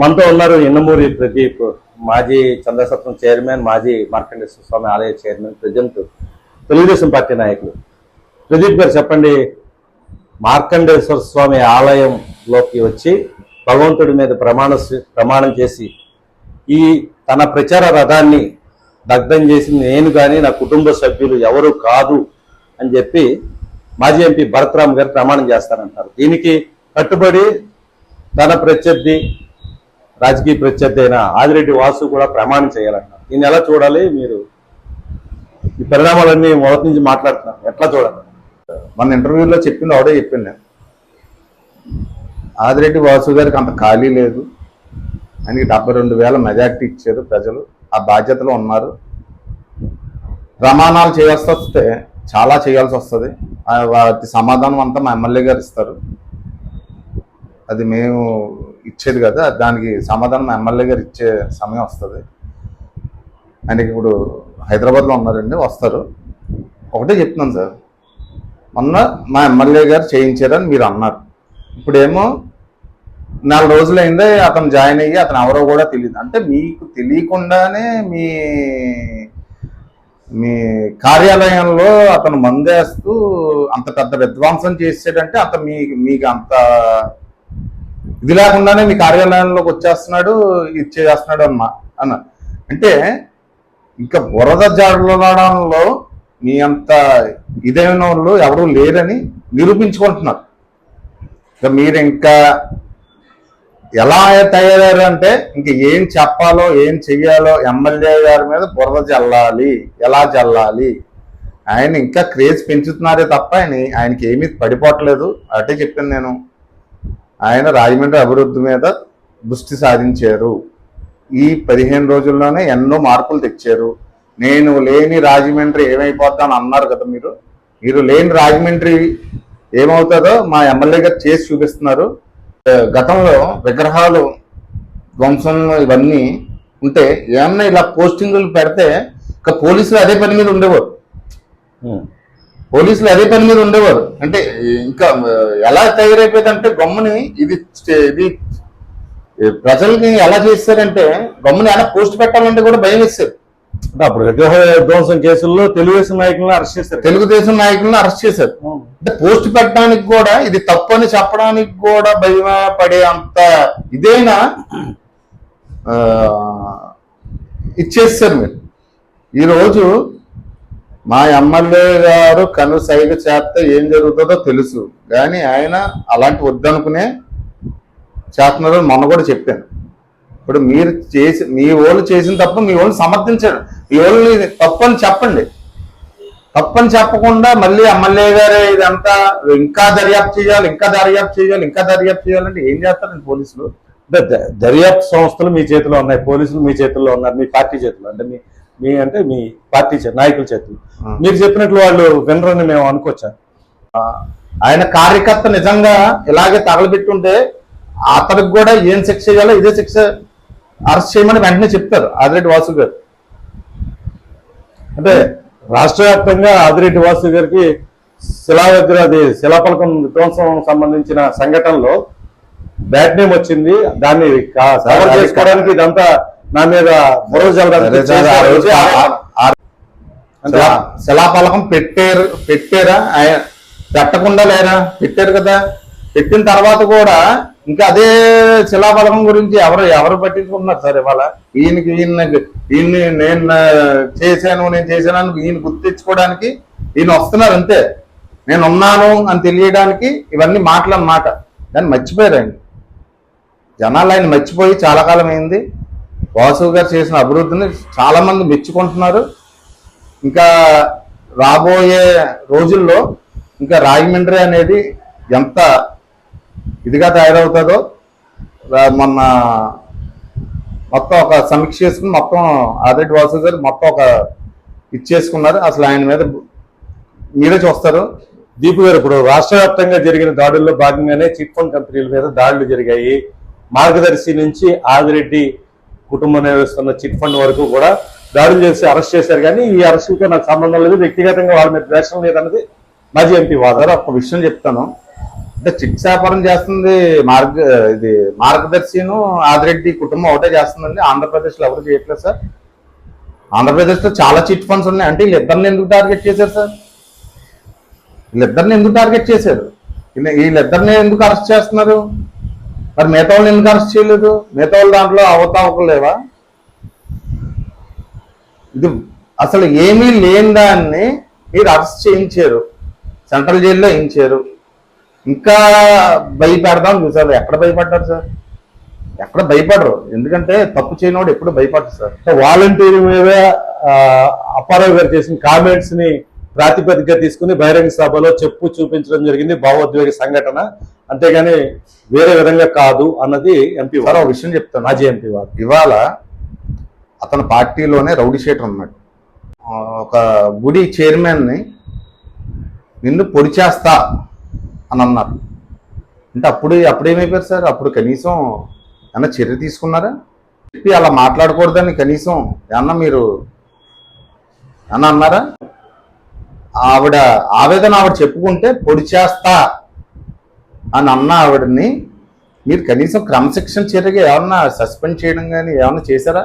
మనతో ఉన్నారు ఇన్నమూరి ప్రదీప్ మాజీ చంద్రసత్వం చైర్మన్ మాజీ మార్కండేశ్వర స్వామి ఆలయ చైర్మన్ ప్రజెంట్ తెలుగుదేశం పార్టీ నాయకులు. ప్రదీప్ గారు చెప్పండి మార్కండేశ్వర స్వామి ఆలయంలోకి వచ్చి భగవంతుడి మీద ప్రమాణ ప్రమాణం చేసి ఈ తన ప్రచార రథాన్ని దగ్ధం చేసింది నేను కానీ నా కుటుంబ సభ్యులు ఎవరు కాదు అని చెప్పి మాజీ ఎంపీ భరత్రామ్ గారు ప్రమాణం చేస్తారంటారు. దీనికి కట్టుబడి తన ప్రత్యర్థి రాజకీయ ప్రత్యర్థి అయిన ఆదిరెడ్డి వాసు కూడా ప్రమాణం చేయాలంట. దీన్ని ఎలా చూడాలి? మీరు ఈ పరిణామాలన్నీ మొదటి నుంచి మాట్లాడుతున్నాం ఎట్లా చూడాలి? మన ఇంటర్వ్యూలో చెప్పింది ఆవిడే చెప్పింది నేను. ఆదిరెడ్డి వాసు గారికి అంత ఖాళీ లేదు. ఆయనకి డెబ్బై రెండు వేల మెజార్టీ ఇచ్చారు ప్రజలు. ఆ బాధ్యతలో ఉన్నారు. ప్రమాణాలు చేయాల్సి వస్తే చాలా చేయాల్సి వస్తుంది. వాటి సమాధానం అంతా మా ఎమ్మెల్యే గారు ఇస్తారు. అది మేము ఇచ్చేది కదా. దానికి సమాధానం ఎమ్మెల్యే గారు ఇచ్చే సమయం వస్తుంది. ఆయనకి ఇప్పుడు హైదరాబాద్లో ఉన్నారండి వస్తారు. ఒకటే చెప్తున్నాను సార్. మొన్న మా ఎమ్మెల్యే గారు చేయించారని మీరు అన్నారు. ఇప్పుడేమో నెల రోజులైందే అతను జాయిన్ అయ్యి అతను ఎవరో కూడా తెలియదు అంటే మీకు తెలియకుండానే మీ మీ కార్యాలయంలో అతను మందేస్తూ అంత పెద్ద విధ్వంసం చేసాడంటే అంత మీ మీకు అంత ఇది లేకుండానే మీ కార్యాలయంలోకి వచ్చేస్తున్నాడు ఇది చేస్తున్నాడు అన్న అన్న. అంటే ఇంకా బురద జడలడంలో మీ అంత ఇదైన వాళ్ళు ఎవరు లేరని నిరూపించుకుంటున్నారు. ఇంకా మీరు ఇంకా ఎలా తయారయ్యారు అంటే ఇంక ఏం చెప్పాలో ఏం చెయ్యాలో ఎమ్మెల్యే గారి మీద బురద జల్లాలి ఎలా జల్లాలి. ఆయన ఇంకా క్రేజ్ పెంచుతున్నారే తప్ప ఆయన ఆయనకి ఏమీ పడిపోవట్లేదు. అటే చెప్పాను నేను. ఆయన రాజమండ్రి అభివృద్ధి మీద దృష్టి సాధించారు. ఈ పదిహేను రోజుల్లోనే ఎన్నో మార్పులు తెచ్చారు. నేను లేని రాజమండ్రి ఏమైపోద్దని అన్నారు కదా మీరు. మీరు లేని రాజమండ్రి ఏమవుతుందో మా ఎమ్మెల్యే గారు చేసి చూపిస్తున్నారు. గతంలో విగ్రహాలు ధ్వంసం ఇవన్నీ ఉంటే ఏమన్నా ఇలా పోస్టింగులు పెడితే ఇక పోలీసులు అదే పని మీద ఉండేవారు. పోలీసులు అదే పని మీద ఉండేవారు. అంటే ఇంకా ఎలా తయారైపోయిందంటే గమ్ముని ఇది ఇది ప్రజల్ని ఎలా చేస్తారంటే గమ్ముని ఎలా పోస్ట్ పెట్టాలంటే కూడా భయం వేస్తారు. అంటే అప్పుడు విగ్రహ ధ్వంసం కేసుల్లో తెలుగుదేశం నాయకులను అరెస్ట్ చేశారు. తెలుగుదేశం నాయకులను అరెస్ట్ చేశారు. అంటే పోస్ట్ పెట్టడానికి కూడా ఇది తప్పు అని చెప్పడానికి కూడా భయం పడే అంత ఇదైనా ఇచ్చేస్తారు మీరు. ఈరోజు మా ఎమ్మెల్యే గారు కను సైగ చేస్తే ఏం జరుగుతుందో తెలుసు. కానీ ఆయన అలాంటి వద్దనుకునే చేస్తున్నారు మొన్న కూడా చెప్పాను. ఇప్పుడు మీరు చేసి మీ వాళ్ళు చేసిన తప్పు మీ వాళ్ళు సమర్థించండి మీ వాళ్ళని తప్పని చెప్పండి. తప్పని చెప్పకుండా మళ్ళీ ఎమ్మెల్యే గారే ఇదంతా ఇంకా దర్యాప్తు చేయాలి ఇంకా దర్యాప్తు చేయాలి ఇంకా దర్యాప్తు చేయాలంటే ఏం చేస్తారండి పోలీసులు? అంటే దర్యాప్తు సంస్థలు మీ చేతిలో ఉన్నాయి పోలీసులు మీ చేతుల్లో ఉన్నారు మీ పార్టీ చేతిలో. అంటే మీ మీ అంటే మీ పార్టీ నాయకుల చేతుల్లో ఆ. మీరు చెప్పినట్లు వాళ్ళు వినరని మేము అనుకోవచ్చా? ఆయన కార్యకర్త నిజంగా ఇలాగే తగలబెట్టుంటే అతనికి కూడా ఏం శిక్ష చేయాలో ఇదే శిక్ష అరెస్ట్ చేయమని వెంటనే చెప్తారు ఆదిరెడ్డి వాసు గారు. అంటే రాష్ట్ర వ్యాప్తంగా ఆదిరెడ్డి వాసు గారికి శిలా దగ్గర అది శిలాపలకం విధ్వంసం సంబంధించిన సంఘటనలో బ్యాడ్ నేమ్ వచ్చింది. దాన్ని కవర్ చేసుకోవడానికి ఇదంతా నా మీద బురద జల్లడానికి సరే, సరే, ఆ రోజు చేశారు. ఆ- ఆ- అంటే శిలా- శిలాఫలకం పెట్టారు పెట్టారా? ఆయన పెట్టకుండా లేరా? పెట్టారు కదా. పెట్టిన తర్వాత కూడా ఇంకా అదే శిలాఫలకం గురించి ఎవరు ఎవరు పట్టించుకుంటున్నారు సార్ ఇవాళ? ఈయనకి ఈయన ఈయన్ని నేను చేశాను నేను చేశాను ఈయన గుర్తించుకోవడానికి ఈయన వస్తున్నారు అంతే. నేను ఉన్నాను అని తెలియడానికి ఇవన్నీ మాటలు అన్నమాట. దాన్ని మర్చిపోయారు ఆయన జనాలు ఆయన మర్చిపోయి చాలా కాలం అయింది. వాసు గారు చేసిన అభివృద్ధిని చాలా మంది మెచ్చుకుంటున్నారు. ఇంకా రాబోయే రోజుల్లో ఇంకా రాజమండ్రి అనేది ఎంత ఇదిగా తయారవుతుందో రా- మొన్న మొత్తం ఒక సమీక్ష చేసుకుని మొత్తం ఆదిరెడ్డి వాసు గారు మొత్తం ఒక ఇచ్చేసుకున్నారు అసలు ఆయన మీద మీరే చూస్తారు. దీపు గారు ఇప్పుడు రాష్ట్ర వ్యాప్తంగా జరిగిన దాడుల్లో భాగంగానే చిట్ ఫండ్ కంపెనీల మీద దాడులు జరిగాయి. మార్గదర్శి నుంచి ఆదిరెడ్డి కుటుంబం నిర్వహిస్తున్న చిట్ ఫండ్ వరకు కూడా దాడులు చేసి అరెస్ట్ చేశారు. కానీ ఈ అరెస్టులతో నాకు సంబంధం లేదు. వ్యక్తిగతంగా వాళ్ళ మీద ద్వేషం లేదన్నది మాజీ ఎంపీ వాదారు ఒక విషయం చెప్తాను. అంటే చిట్స్ వ్యాపారం చేస్తుంది మార్గ ఇది మార్గదర్శిను ఆదిరెడ్డి కుటుంబం ఒకటే చేస్తుందండి. ఆంధ్రప్రదేశ్లో ఎవరు చేయట్లేదు సార్. ఆంధ్రప్రదేశ్లో చాలా చిట్ ఫండ్స్ ఉన్నాయి. అంటే వీళ్ళిద్దరిని ఎందుకు టార్గెట్ చేశారు సార్? వీళ్ళిద్దరిని ఎందుకు టార్గెట్ చేశారు? వీళ్ళిద్దరిని ఎందుకు అరెస్ట్ చేస్తున్నారు? మరి మిగతా వాళ్ళు ఎందుకు అరెస్ట్ చేయలేదు? మిగతా దాంట్లో అవతావకలు లేవా? ఇది అసలు ఏమీ లేని దాన్ని మీరు అరెస్ట్ చేయించారు. సెంట్రల్ జైల్లో వేయించారు. ఇంకా భయపెడదాం చూసారు. ఎక్కడ భయపడ్డారు సార్? ఎక్కడ భయపడరు. ఎందుకంటే తప్పు చేయనివాడు ఎప్పుడు భయపడరు సార్. వాలంటీర్ మీద అప్పారావు గారు చేసిన కామెంట్స్ని ప్రాతిపదికగా తీసుకుని బహిరంగ సభలో చెప్పు చూపించడం జరిగింది భావోద్వేగ సంఘటన. అంతేగాని వేరే విధంగా కాదు అన్నది ఎంపీ సార్ ఒక విషయం చెప్తాను. మాజీ ఎంపీ వారు. ఇవాళ అతని పార్టీలోనే రౌడీ షీటర్ ఉన్నాడు. ఒక గుడి చైర్మన్ని నిన్ను పొడి చేస్తా అని అన్నారు. అంటే అప్పుడు అప్పుడేమైపోయారు సార్? అప్పుడు కనీసం ఏమన్నా చర్య తీసుకున్నారా? చెప్పి అలా మాట్లాడకూడదని కనీసం ఏమన్నా మీరు ఏమన్నా అన్నారా? ఆవిడ ఆవేదన ఆవిడ చెప్పుకుంటే పొడి చేస్తా అని అన్న ఆవిడని మీరు కనీసం క్రమశిక్షణ చర్యగా ఏమన్నా సస్పెండ్ చేయడం కానీ ఏమన్నా చేశారా?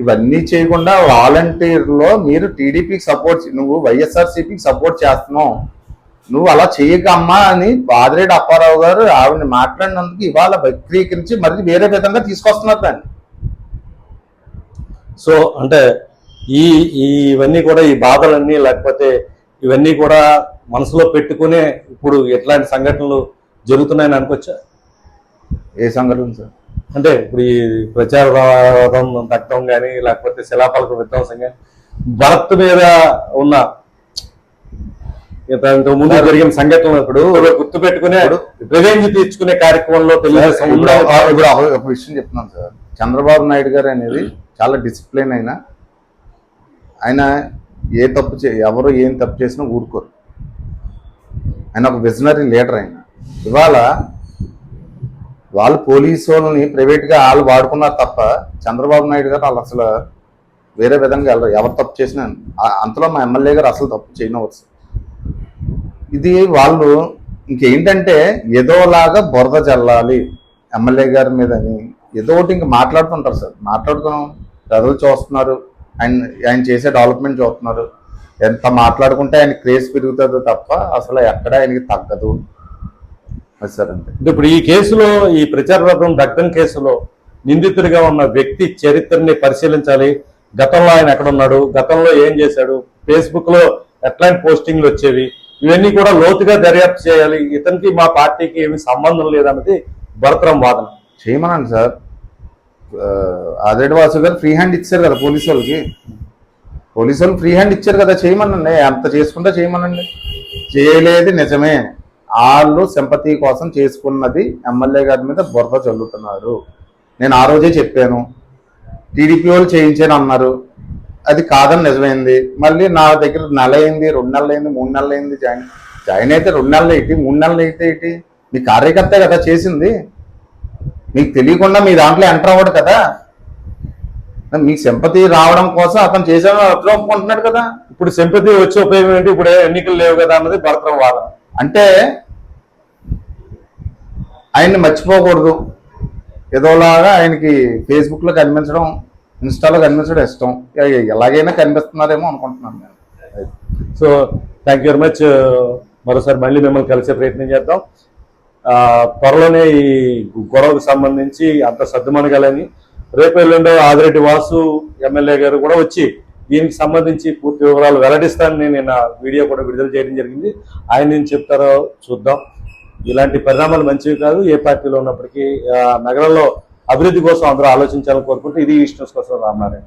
ఇవన్నీ చేయకుండా వాలంటీర్లో మీరు టీడీపీకి సపోర్ట్ నువ్వు వైఎస్ఆర్సీపీకి సపోర్ట్ చేస్తున్నావు. నువ్వు అలా చేయకమ్మా అని బాదిరెడ్డి అప్పారావు గారు ఆవిడని మాట్లాడినందుకు ఇవాళ వక్రీకరించి మళ్ళీ వేరే విధంగా తీసుకొస్తున్నారు దాన్ని. సో అంటే ఈ ఇవన్నీ కూడా ఈ బాధలన్నీ లేకపోతే ఇవన్నీ కూడా మనసులో పెట్టుకునే ఇప్పుడు ఎట్లాంటి సంఘటనలు జరుగుతున్నాయని అనుకోవచ్చా? ఏ సంఘటన సార్? అంటే ఇప్పుడు ఈ ప్రచార రథం దక్కడం కానీ లేకపోతే శిలాపలక విధ్వంసం కానీ భరత్ మీద ఉన్న ఇంతకు ముందు జరిగిన సంఘటనలు ఇప్పుడు గుర్తు పెట్టుకునే రివెంజ్ తీర్చుకునే కార్యక్రమంలో తెలుగుదేశం ఇప్పుడు విషయం చెప్తున్నాను సార్. చంద్రబాబు నాయుడు గారు అనేది చాలా డిసిప్లిన్ అయినా ఆయన ఏ తప్పు చే ఎవరు ఏం తప్పు చేసినా ఊరుకోరు. ఆయన ఒక విజనరీ లీడర్ ఆయన. ఇవాళ వాళ్ళు పోలీసు వాళ్ళని ప్రైవేట్గా వాళ్ళు వాడుకున్నారు తప్ప చంద్రబాబు నాయుడు గారు వాళ్ళు అసలు వేరే విధంగా వెళ్ళరు. ఎవరు తప్పు చేసినా అంతలో మా ఎమ్మెల్యే గారు అసలు తప్పు చేయనవచ్చు ఇది వాళ్ళు ఇంకేంటంటే ఏదోలాగా బురద చల్లాలి ఎమ్మెల్యే గారి మీద అని ఏదో ఒకటి ఇంక మాట్లాడుతుంటారు సార్. మాట్లాడుకున్నాం ప్రజలు చూస్తున్నారు. ఆయన ఆయన చేసే డెవలప్మెంట్ చూస్తున్నారు. ఎంత మాట్లాడుకుంటే ఆయన క్రేజ్ పెరుగుతుందో తప్ప అసలు ఎక్కడ ఆయనకి తగ్గదు. సార్ ఇప్పుడు ఈ కేసులో ఈ ప్రచార రథం దగ్ధం కేసులో నిందితుడిగా ఉన్న వ్యక్తి చరిత్రని పరిశీలించాలి. గతంలో ఆయన ఎక్కడ ఉన్నాడు గతంలో ఏం చేశాడు? ఫేస్బుక్లో ఎట్లాంటి పోస్టింగ్లు వచ్చేవి? ఇవన్నీ కూడా లోతుగా దర్యాప్తు చేయాలి. ఇతనికి మా పార్టీకి ఏమి సంబంధం లేదన్నది భరతరం వాదన. చేయమనండి సార్. ఆదిరెడ్డి వాసు గారు? ఫ్రీ హ్యాండ్ ఇచ్చారు కదా పోలీసు వాళ్ళకి పోలీసు వాళ్ళు ఫ్రీ హ్యాండ్ ఇచ్చారు కదా చేయమనండి. ఎంత చేసుకుంటే చేయమనండి. చేయలేదు నిజమే. వాళ్ళు సింపతి కోసం చేసుకున్నది ఎమ్మెల్యే గారి మీద బురద చల్లుతున్నారు. నేను ఆ రోజే చెప్పాను. టీడీపీ వాళ్ళు చేయించాను అన్నారు. అది కాదని నిజమైంది. మళ్ళీ నా దగ్గర నెల అయింది రెండు నెలలు అయింది మూడు నెలలు అయింది జాయిన్ జాయిన్ అయితే రెండు నెలలు ఏంటి మూడు నెలలు అయితే ఏంటి? మీ కార్యకర్త కదా చేసింది. మీకు తెలియకుండా మీ దాంట్లో ఎంటర్ అవ్వడు కదా. మీకు సింపతి రావడం కోసం అతను చేసాను అతను ఒప్పుకుంటున్నాడు కదా. ఇప్పుడు సింపతి వచ్చే ఉపయోగం ఏంటి? ఇప్పుడు ఎన్నికలు లేవు కదా అన్నది భరతరం వాదన. అంటే ఆయన్ని మర్చిపోకూడదు. ఏదోలాగా ఆయనకి ఫేస్బుక్లో కనిపించడం ఇన్స్టాలో కనిపించడం ఇష్టం. ఎలాగైనా కనిపిస్తున్నారేమో అనుకుంటున్నాను నేను. So thank you very much మరోసారి మళ్ళీ మిమ్మల్ని కలిసే ప్రయత్నం చేద్దాం. త్వరలోనే ఈ గొడవకు సంబంధించి అంత సర్దుమణగాలని రేపు ఎల్లుండో ఆదిరెడ్డి వాసు ఎమ్మెల్యే గారు కూడా వచ్చి దీనికి సంబంధించి పూర్తి వివరాలు వెల్లడిస్తానని నేను వీడియో కూడా విడుదల చేయడం జరిగింది. ఆయన ఏం చెప్తారో చూద్దాం. ఇలాంటి పరిణామాలు మంచివి కాదు. ఏ పార్టీలో ఉన్నప్పటికీ నగరంలో అభివృద్ధి కోసం అందరూ ఆలోచించాలని కోరుకుంటూ ఇది ఈస్ట్ కోసం రామనారాయణ.